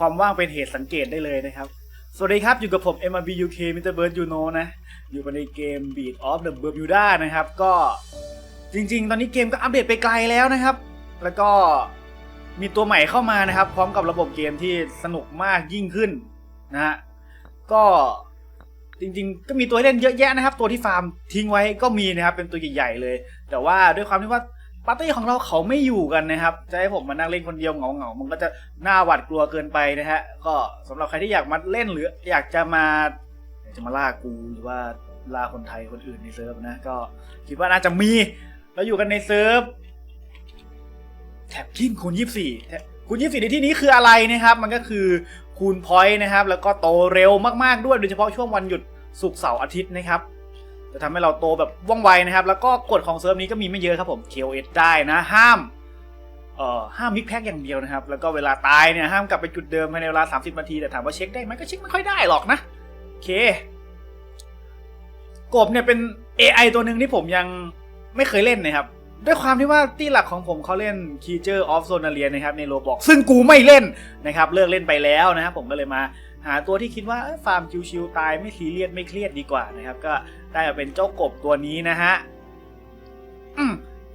ความว่างเป็นเหตุสังเกตได้เลยนะครับ สวัสดีครับ อยู่กับผม MRB UK Mr. Bird you know นะ อยู่ในเกม Beat of the Bermuda นะครับ ก็จริง ๆ ตอนนี้เกมก็อัปเดตไปไกลแล้วนะครับ แล้วก็มีตัวใหม่เข้ามานะครับ พร้อมกับระบบเกมที่สนุกมากยิ่งขึ้นนะฮะก็จริงๆ ก็มีตัวให้เล่นเยอะแยะนะครับ ตัวที่ฟาร์มทิ้งไว้ก็มีนะครับ เป็นตัวใหญ่ๆเลย แต่ว่าด้วยความที่ว่า ปาร์ตี้ของเราเขาไม่อยู่กันนะครับ จะให้ผมมานั่งเล่นคนเดียวเหงาๆมันก็จะน่าหวาดกลัวเกินไปนะฮะ ก็สำหรับใครที่อยากมาเล่นหรือ อยากจะมาจะมาล่ากูหรือว่าล่าคนไทยคนอื่นในเซิร์ฟนะ ก็คิดว่าน่าจะมี เราอยู่กันในเซิร์ฟแท็บกินคูณยี่สี่คูณยี่สี่ในที่นี้คืออะไรนะครับ มันก็คือคูณพอยต์นะครับ แล้วก็โตเร็วมากๆด้วยโดยเฉพาะช่วงวันหยุดศุกร์เสาร์อาทิตย์นะครับ จะทำให้เราโตแบบว่องไวนะครับ แล้วก็กฎของเซิร์ฟนี้ก็มีไม่เยอะครับผม KOS ได้นะห้ามเอ่อห้ามมิกแพ็กอย่างเดียวนะครับ แล้วก็เวลาตายเนี่ยห้ามกลับไปจุดเดิมภายในเวลา 30 นาที แต่ถามว่าเช็คได้ไหมก็เช็คไม่ค่อยได้หรอกนะโอเค กบเนี่ยเป็น AI ตัวหนึ่งที่ผมยังไม่เคยเล่นนะครับ ด้วยความที่ว่าที่หลักของผมเขาเล่น Creature of Sonaria นะครับในโรบอกซึ่งกูไม่เล่นนะครับ เลิกเล่นไปแล้วนะครับผมก็เลยมาหาตัวที่คิดว่าฟาร์มชิวๆตายไม่ซีเรียสไม่เครียดดีกว่านะครับ ก็ ได้มาเป็นเจ้ากบตัวนี้นะฮะ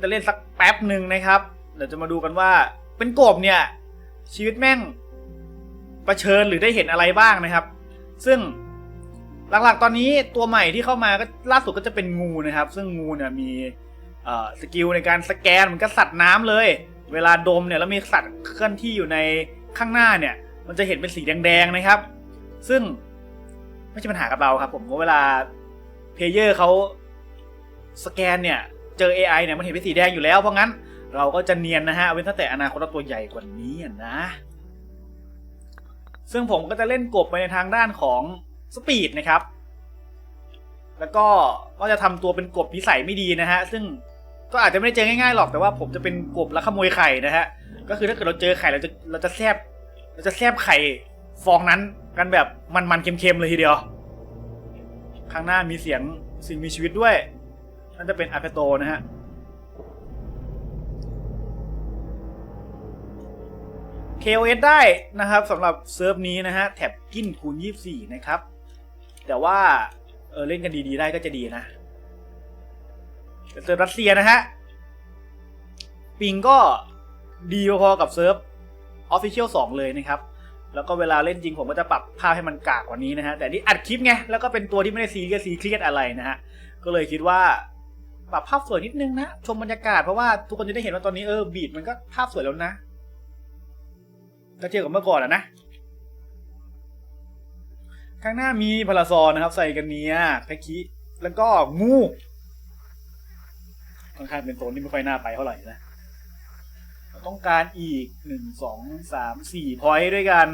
จะเล่นสักแป๊บหนึ่งนะครับ เดี๋ยวจะมาดูกันว่า เป็นกบเนี่ย ชีวิตแม่งประเชิญหรือได้เห็นอะไรบ้างนะครับ ซึ่งหลักๆ ตอนนี้ตัวใหม่ที่เข้ามาก็ล่าสุดก็จะเป็นงูนะครับ ซึ่งงูเนี่ยมีสกิลในการสแกนเหมือนกับสัตว์น้ำเลย เวลาดมเนี่ยแล้วมีสัตว์เคลื่อนที่อยู่ในข้างหน้าเนี่ย มันจะเห็นเป็นสีแดงๆนะครับ ซึ่งไม่ใช่ปัญหากับเราครับ ผมเพราะเวลา เพลเยอร์เขาสแกนเนี่ย เจอ AI เนี่ยมันเห็นเป็นสีแดงอยู่แล้ว เพราะงั้นเราก็จะเนียนนะฮะ เว้นตั้งแต่อนาคตเราตัวใหญ่กว่านี้นะ ซึ่งผมก็จะเล่นกบไปในทางด้านของสปีดนะครับ แล้วก็ก็จะทำตัวเป็นกบนิสัยไม่ดีนะฮะ ซึ่งก็อาจจะไม่ได้เจอง่ายๆหรอก แต่ว่าผมจะเป็นกบแล้วขโมยไข่นะฮะ ก็คือถ้าเกิดเราเจอไข่เราจะเราจะแซบเราจะแซบไข่ฟองนั้นกันแบบมันๆเค็มๆเลยทีเดียว ข้างหน้ามีเสียงสิ่งมีชีวิตด้วยนั่นจะเป็นอาเพโตนะฮะ KOS ได้นะครับสำหรับเซิร์ฟนี้นะฮะแท็บกินคูณ24นะครับ แต่ว่าเออเล่นกันดีๆได้ก็จะดีนะเซิร์ฟรัสเซียนะฮะปิงก็ดีพอๆกับเซิร์ฟ Official 2เลยนะครับ แล้วก็เวลาเล่นจริงผมก็จะปรับภาพให้มันกากกว่านี้นะฮะแต่นี่อัดคลิปไงแล้วก็เป็นตัวที่ไม่ได้ซีเรียสซีเครียดอะไรนะฮะก็เลยคิดว่าปรับภาพสวยนิดนึงนะชมบรรยากาศเพราะว่าทุกคนจะได้เห็นว่าตอนนี้เออบีดมันก็ภาพสวยแล้วนะถ้าเทียบกับเมื่อก่อนอะนะข้างหน้ามีพาราซอนนะครับใส่กันเนียแพ็กคิแล้วก็งูค่อนข้างเป็นโซนที่ไม่ค่อยน่าไปเท่าไหร่นะ ต้องการอีกหนึ่งสองสามสี่พอยต์ด้วยกัน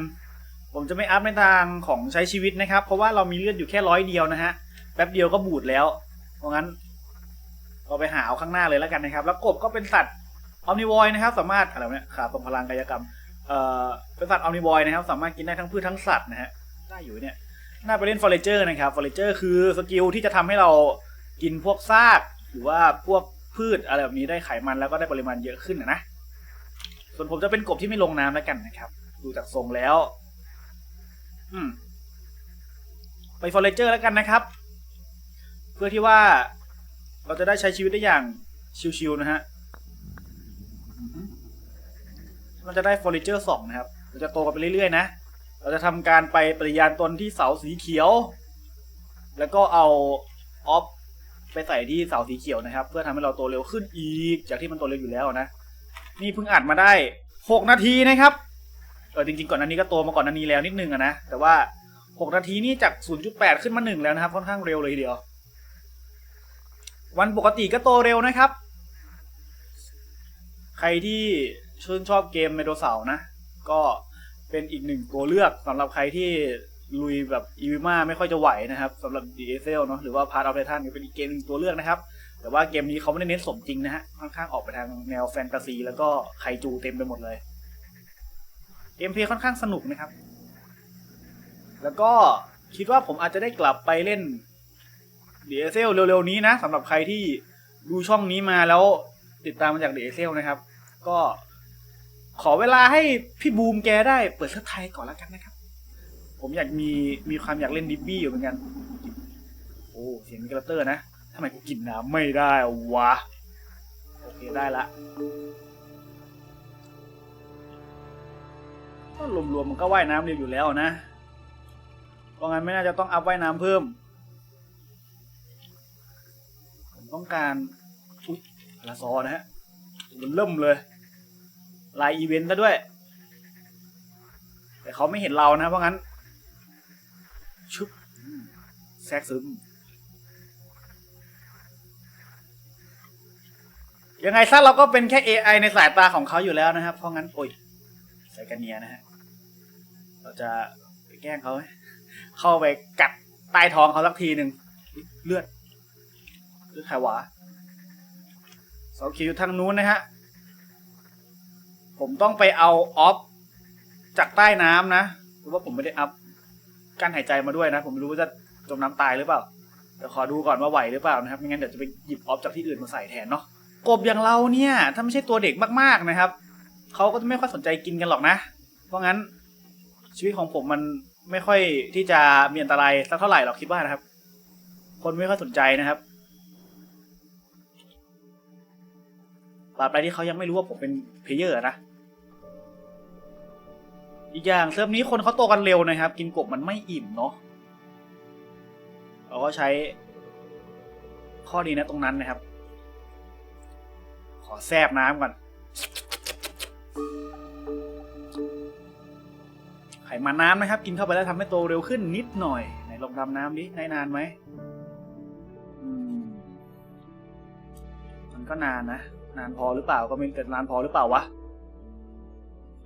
ผมจะไม่อัพในทางของใช้ชีวิตนะครับ เพราะว่าเรามีเลือดอยู่แค่ร้อยเดียวนะฮะ แป๊บเดียวก็บูดแล้ว เพราะงั้น เราไปหาเอาข้างหน้าเลยแล้วกันนะครับ แล้วกบก็เป็นสัตว์ออมนิวอยนะครับ สามารถอะไรเนี่ยขาทรงพลังกายกรรม เอ่อ เป็นสัตว์ออมนิวอยนะครับ สามารถกินได้ทั้งพืชทั้งสัตว์นะฮะ ได้อยู่เนี่ย น่าไปเล่นฟอร์เรเจอร์นะครับ ฟอร์เรเจอร์คือสกิลที่จะทำให้เรากินพวกซาก หรือว่าพวกพืชอะไรแบบนี้ได้ไขมันแล้วก็ได้ปริมาณเยอะขึ้นนะ ส่วนผมจะเป็นกบที่ไม่ลงน้ำแล้วกันนะครับ ดูจากทรงแล้ว อืม ไปฟอร์เรเจอร์แล้วกันนะครับ เพื่อที่ว่าเราจะได้ใช้ชีวิตได้อย่างชิวๆนะฮะเราจะได้ฟอร์เรเจอร์สองนะครับ เราจะโตกันไปเรื่อยๆนะ เราจะทำการไปปฏิญาณตนที่เสาสีเขียว แล้วก็เอาออฟไปใส่ที่เสาสีเขียวนะครับ เพื่อทำให้เราโตเร็วขึ้นอีก จากที่มันโตเร็วอยู่แล้วนะ นี่เพิ่งอัดมาได้หกนาทีนะครับ เออจริงๆก่อนหน้านี้ก็โตมาก่อนหน้านี้แล้วนิดนึงนะ แต่ว่าหกนาทีนี่จาก 0.8 ขึ้นมาหนึ่งแล้วนะครับ ค่อนข้างเร็วเลยทีเดียว วันปกติก็โตเร็วนะครับ ใครที่ชื่นชอบเกมไมโดเสาร์นะ ก็เป็นอีกหนึ่งตัวเลือกสำหรับใครที่ลุยแบบอีวิมาไม่ค่อยจะไหวนะครับสำหรับ DSL เซลเนาะหรือว่า Part of Titan ก็เป็นอีกเกมหนึ่งตัวเลือกนะครับ แต่ว่าเกมนี้เขาไม่ได้เน้นสมจริงนะฮะค่อนข้างออกไปทางแนวแฟนตาซี แล้วก็ไคจูเต็มไปหมดเลย เกมเพลย์ค่อนข้างสนุกนะครับ แล้วก็คิดว่าผมอาจจะได้กลับไปเล่น DSL เร็วๆนี้นะสำหรับใครที่ดูช่องนี้มาแล้วติดตามมาจาก DSL นะครับ ก็ขอเวลาให้พี่บูมแกได้เปิดเสื้อไทยก่อนแล้วกันนะครับ ผมอยากมีมีความอยากเล่นดิบบี้อยู่เหมือนกัน โอ้เสียงมิกราเตอร์นะำไมกูกินน้ำไม่ได้วะ โอเคได้ละก็รวมๆมันก็ว่ายน้ำเร็วอยู่แล้วนะ เพราะงั้นไม่น่าจะต้องอัพว่ายน้ำเพิ่ม ผมต้องการอุ๊ยพาราซอนะฮะมันเริ่มเลยไลน์อีเวนต์ซะด้วย แต่เขาไม่เห็นเรานะเพราะงั้น ชุบแทรกซึม ยังไงซะเราก็เป็นแค่ AI ในสายตาของเขาอยู่แล้วนะครับ เพราะงั้น โอ้ยใส่กันเนียนะฮะ เราจะไปแกล้งเขาไหมเข้าไปกัดใต้ท้องเขาสักทีหนึ่งเลือดเลือดใครวะเสาเขียวอยู่ทางนู้นนะฮะ ผมต้องไปเอาออฟจากใต้น้ำนะเพราะว่าผมไม่ได้อัพกั้นหายใจมาด้วยนะ ผมไม่รู้ว่าจะจมน้ำตายหรือเปล่าเดี๋ยวขอดูก่อนว่าไหวหรือเปล่านะครับไม่งั้นเดี๋ยวจะไปหยิบออฟจากที่อื่นมาใส่แทนเนาะ กบอย่างเราเนี่ย ถ้าไม่ใช่ตัวเด็กมากๆนะครับเขาก็จะไม่ค่อยสนใจกินกันหรอกนะ เพราะงั้นชีวิตของผมมันไม่ค่อยที่จะมีอันตรายสักเท่าไหร่หรอกคิดว่านะครับ คนไม่ค่อยสนใจนะครับตราบใดที่เขายังไม่รู้ว่าผมเป็นเพลเยอร์นะอีกอย่างเซิร์ฟนี้คนเขาโตกันเร็วนะครับ กินกบมันไม่อิ่มเนาะเราก็ใช้ข้อดีนะตรงนั้นนะครับ ขอแซบน้ำก่อน ไขมันน้ำนะครับ กินเข้าไปแล้วทำให้โตเร็วขึ้นนิดหน่อย ไหนลองดำน้ำดิได้นานไหมอืมมันก็นานนะ นานพอหรือเปล่าก็ไม่แต่นานพอหรือเปล่าวะ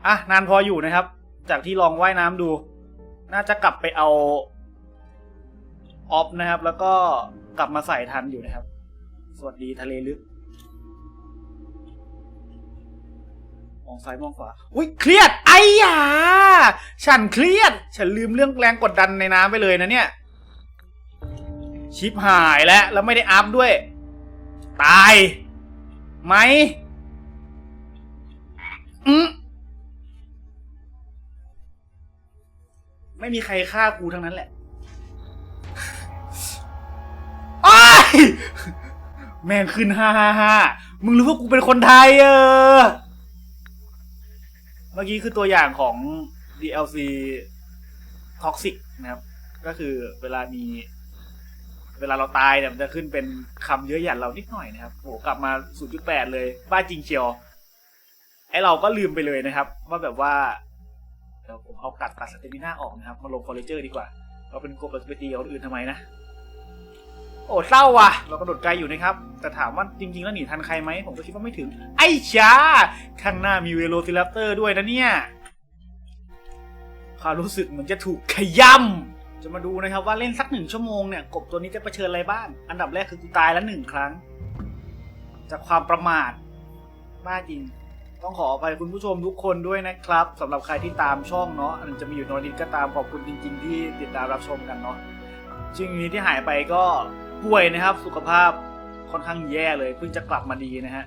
อะ นานพออยู่นะครับ จากที่ลองว่ายน้ำดู น่าจะกลับไปเอาออฟนะครับ แล้วก็กลับมาใส่ทันอยู่นะครับ สวัสดีทะเลลึก องซ้ายมองขวา อุ้ยเครียด ไอ้ยา ฉันเครียด ฉันลืมเรื่องแรงกดดันในน้ำไปเลยนะเนี่ย ชิปหายแล้ว แล้วไม่ได้อัพด้วย ตาย ไหม อืมไม่มีใครฆ่ากูทั้งนั้นแหละไอ้แม่งขึ้นฮ่าฮ่าฮ่ามึงรู้ว่ากูเป็นคนไทยเออ เมื่อกี้คือตัวอย่างของ DLC Toxic นะครับ ก็คือเวลามี เวลาเราตายเนี่ยมันจะขึ้นเป็นคำเยอะหยันเรานิดหน่อยนะครับโหกลับมา 0.8 เลย บ้าจริงเชียว ไอเราก็ลืมไปเลยนะครับ ว่าแบบว่าเดี๋ยวผมเอากัดตัดสเตมิน่าออกนะครับ มาลงฟอเรเจอร์ดีกว่า เราเป็นกบเราจะไปตีกับคนอื่นทำไมนะ อ้เศร้าว่ะ เรากระโดดไกลอยู่นะครับ แต่ถามว่าจริง ๆ แล้วหนีทันใครไหม ผมก็คิดว่าไม่ถึง ไอ้ชาข้างหน้ามีเวโรซิรัปเตอร์ด้วยนะเนี่ยความรู้สึกเหมือนจะถูกขย่ำจะมาดูนะครับว่าเล่นสักหนึ่งชั่วโมงเนี่ย กบตัวนี้จะเผชิญอะไรบ้าง อันดับแรกคือกูตายแล้วหนึ่งครั้ง จากความประมาทบ้าจริง ต้องขออภัยคุณผู้ชมทุกคนด้วยนะครับสำหรับใครที่ตามช่องเนาะอันจะมีอยู่นอนิดก็ตามขอบคุณจริง ๆ ที่ติดตามรับชมกันเนาะช่วงนี้ที่หายไปก็ ป่วยนะครับ สุขภาพค่อนข้างแย่เลย เพิ่งจะกลับมาดีนะฮะ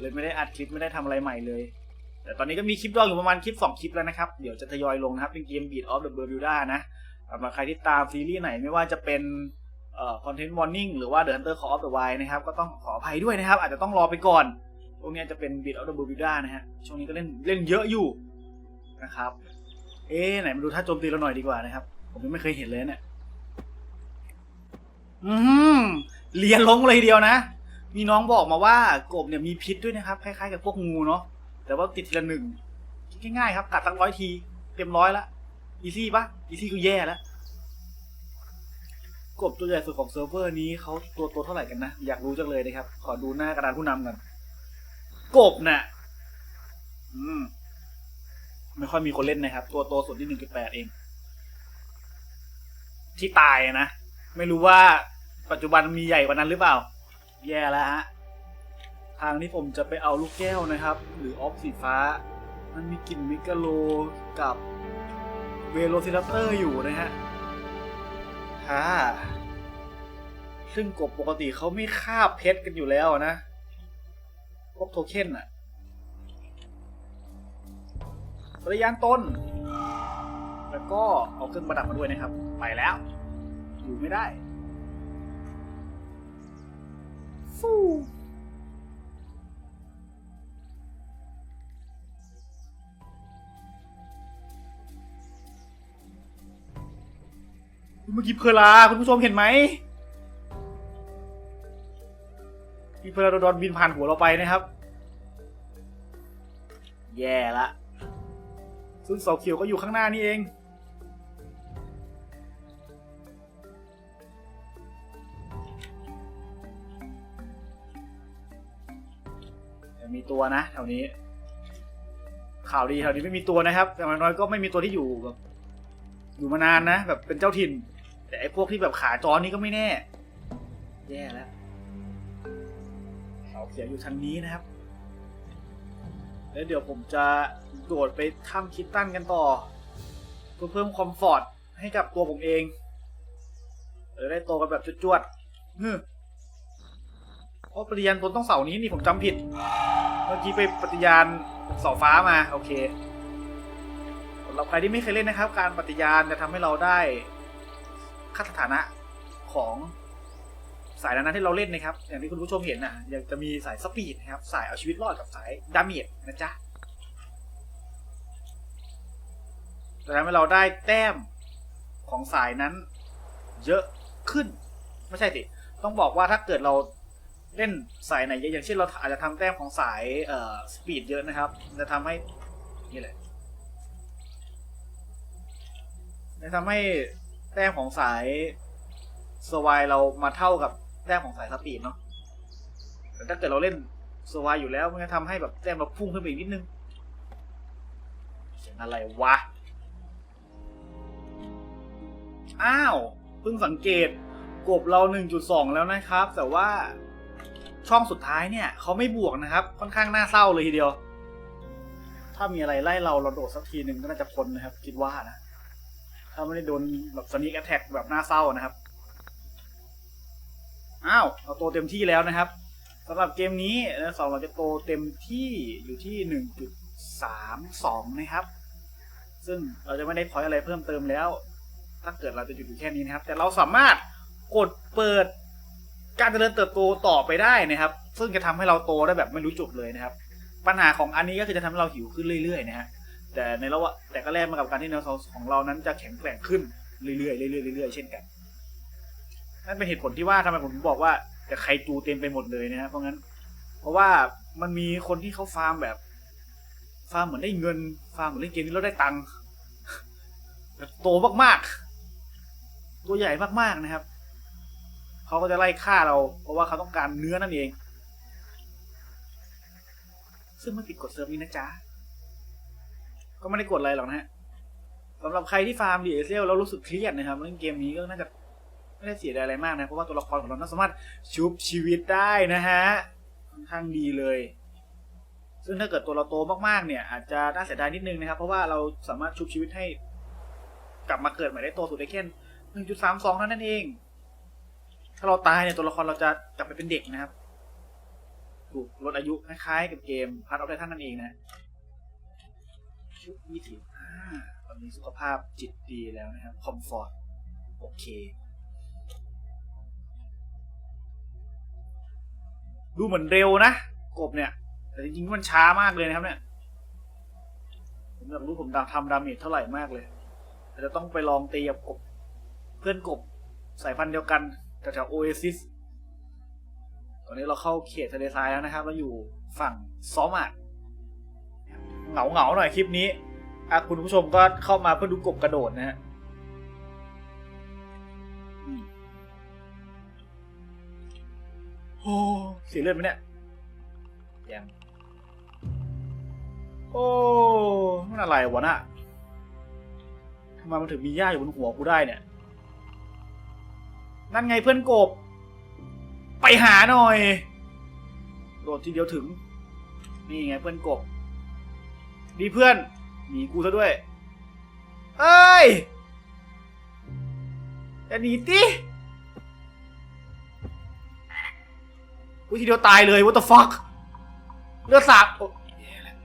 เลยไม่ได้อัดคลิปไม่ได้ทำอะไรใหม่เลย แต่ตอนนี้ก็มีคลิปดองอยู่ประมาณคลิป 2 คลิปแล้วนะครับ เดี๋ยวจะทยอยลงนะครับ เป็นเกม Beat of the Bermuda นะสำหรับใครที่ตามซีรีส์ไหนไม่ว่าจะเป็นเอ่อ Content Warning หรือว่า The Hunter Call of the Wild นะครับ ก็ต้องขออภัยด้วยนะครับ อาจจะต้องรอไปก่อนพวกนี้จะเป็น Beat of the Bermuda นะฮะช่วงนี้ก็เล่นเล่นเยอะอยู่นะครับ เอ๊ไหนมาดูท่าโจมตีเราหน่อยดีกว่านะครับ ผมยังไม่เคยเห็นเลยเนี่ย อืมเลียนลงเลยเดียวนะ มีน้องบอกมาว่ากบเนี่ยมีพิษด้วยนะครับ คล้ายๆกับพวกงูเนาะ แต่ว่าติดทีละหนึ่งคิดง่ายๆครับ กัดตั้งร้อยที เต็มร้อยละ อีซี่ปะอีซี่ก็แย่แล้ว กบตัวใหญ่สุดของเซิร์ฟเวอร์นี้เขาตัวโตเท่าไหร่กันนะ อยากรู้จังเลยนะครับ ขอดูหน้ากระดานผู้นำกันกบน่ะอืม ไม่ค่อยมีคนเล่นนะครับ ตัวโตสุดที่หนึ่งจุดแปดเอง ที่ตายนะ ไม่รู้ว่าปัจจุบันมีใหญ่กว่านั้นหรือเปล่า แย่แล้วฮะ ทางที่ผมจะไปเอาลูกแก้วนะครับ หรือออฟสีฟ้า มันมีกลิ่นมิกาโลกับเวโรซิรัปเตอร์อยู่นะฮะฮ่าซึ่งกบปกติเขาไม่คาบเพชรกันอยู่แล้วนะ พวกโทเค็นอะปริยานต้น แล้วก็เอาเครื่องประดับมาด้วยนะครับ ไปแล้ว อยู่ไม่ได้ฟูเมื่อกี้เพลาคุณผู้ชมเห็นไหมมีเพลาโดนบินผ่านหัวเราไปนะครับ แย่ละซึ่งเสาเขียวก็อยู่ข้างหน้านี่เองังมีตัวนะแถวนี้ ข่าวดีแถวนี้ไม่มีตัวนะครับแต่อย่างน้อยก็ไม่มีตัวที่อยู่แบบอยู่มานานนะแบบเป็นเจ้าถิ่น แต่ไอ้พวกที่แบบขาจรนี่ก็ไม่แน่ แย่แล้วเสาเขียวอยู่ทางนี้นะครับ แล้วเดี๋ยวผมจะโดดไปถ้ำคิดตั้นกันต่อ เพื่อเพิ่มความฟอร์ตให้กับตัวผมเองเออได้โตกันแบบจวดๆฮึโอ้ปฏิญาณตนต้องเสานี้นี่ผมจำผิด เมื่อกี้ไปปฏิญาณเสาฟ้ามา โอเคสำหรับใครที่ไม่เคยเล่นนะครับ การปฏิญาณจะทำให้เราได้ค่าสถานะของสายนั้นที่เราเล่นนะครับ อย่างที่คุณผู้ชมเห็นนะยังจะมีสายสปีดนะครับ สายเอาชีวิตรอดกับสายดาเมจนะจ๊ะจะทำให้เราได้แต้มของสายนั้น เยอะขึ้น ไม่ใช่สิต้องบอกว่าถ้าเกิดเรา เล่นสายไหนเยอะอย่างเช่นเราอาจจะทำแต้มของสายเอ่อสปีดเยอะนะครับ จะทำให้นี่แหละจะทำให้แต้มของสายสวายเรามาเท่ากับแต้มของสายสปีดเนาะแต่ถ้าเกิดเราเล่นสวายอยู่แล้วมันจะทำให้แบบแต้มเราพุ่งขึ้นไปอีกนิดนึงเสียงอะไรวะอ้าวเพิ่งสังเกตกบเรา 1.2 แล้วนะครับ แต่ว่า ช่องสุดท้ายเนี่ยเขาไม่บวกนะครับ ค่อนข้างน่าเศร้าเลยทีเดียว ถ้ามีอะไรไล่เราเราโดดสักทีหนึ่งก็น่าจะพ้นนะครับ คิดว่านะ ถ้าไม่ได้โดนแบบสนิกแอทแทกแบบน่าเศร้านะครับ อ้าวเราโตเต็มที่แล้วนะครับสำหรับเกมนี้นะสองเราจะโตเต็มที่อยู่ที่1.32นะครับ ซึ่งเราจะไม่ได้พอยอะไรเพิ่มเติมแล้ว ถ้าเกิดเราจะหยุดอยู่แค่นี้นะครับ แต่เราสามารถกดเปิด การเจริญเติบโตต่อไปได้นะครับ ซึ่งจะทำให้เราโตได้แบบไม่รู้จบเลยนะครับ ปัญหาของอันนี้ก็คือจะทำให้เราหิวขึ้นเรื่อยๆนะฮะแต่ในระหว่างแต่ก็แลกมากับการที่แนวโซของเรานั้นจะแข็งแกร่งขึ้นเรื่อยๆเรื่อยๆเรื่อยๆเช่นกันนั่นเป็นเหตุผลที่ว่าทำไมผมบอกว่าจะใครจูเต็มไปหมดเลยนะฮะเพราะงั้น เพราะว่ามันมีคนที่เขาฟาร์มแบบ ฟาร์มเหมือนได้เงิน ฟาร์มเหมือนเล่นเกมนี้แล้วได้ตังค์แบบโตมากๆ ตัวใหญ่มากๆนะครับ เขาก็จะไล่ฆ่าเรา เพราะว่าเขาต้องการเนื้อนั่นเอง ซึ่งไม่ผิดกฎเซิร์ฟนี้นะจ๊ะ ก็ไม่ได้กดอะไรหรอกนะฮะสำหรับใครที่ฟาร์มดีเอเซลแล้วรู้สึกเครียดนะครับเล่นเกมนี้ก็น่าจะไม่ได้เสียดายอะไรมากนะ เพราะว่าตัวละครของเราน่าสามารถชุบชีวิตได้นะฮะค่อนข้างดีเลย ซึ่งถ้าเกิดตัวเราโตมากๆเนี่ย อาจจะน่าเสียดายนิดนึงนะครับ เพราะว่าเราสามารถชุบชีวิตให้ กลับมาเกิดใหม่ได้โตสุดได้แค่หนึ่งจุดสามสองเท่านั้นเอง ถ้าเราตายเนี่ยตัวละครเราจะกลับไปเป็นเด็กนะครับ ถูกลดอายุคล้ายๆกับเกมพาร์ทออฟไททันนั่นเองนะชุดยี่สิบห้าตอนนี้สุขภาพจิตดีแล้วนะครับ คอมฟอร์ต โอเค ดูเหมือนเร็วนะ กบเนี่ย แต่จริงๆมันช้ามากเลยนะครับเนี่ย ผมอยากรู้ผมทำดาเมจเท่าไหร่มากเลย แต่จะต้องไปลองตีกับกบ เพื่อนกบสายพันธุ์เดียวกัน แถวโอเอซิสตอนนี้เราเข้าเขตทะเลทรายแล้วนะครับ เราอยู่ฝั่งซอมอะเหงาเหงาหน่อยคลิปนี้อะคุณผู้ชมก็เข้ามาเพื่อดูกบกระโดดนะฮะโอ้เสียเลือดไหมเนี่ยยังโอ้มันอะไรวะน่ะทำไมมันถึงมีหญ้าอยู่บนหัวกูได้เนี่ย นั่นไงเพื่อนกบ ไปหาหน่อยโดดทีเดียวถึง นี่ไงเพื่อนกบ ดีเพื่อนหนีกูซะด้วย เอ้ยจะหนีติกูทีเดียวตายเลย what the fuck เลือดสาดโอ้แย่ล้ว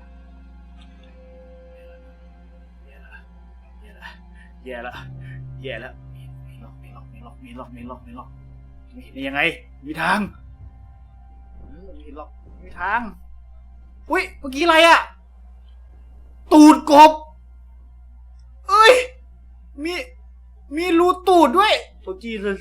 แย่ละแย่ละมีล็อก มีล็อกมีล็อกมีล็อกมีมีล็อกไม่เห็นได้ยังไง มีทางเออมีล็อกมีทาง อุ้ยเมื่อกี้อะไรอะตูดกบ เอ้ย มี มีรูตูดด้วยโซจี้เลย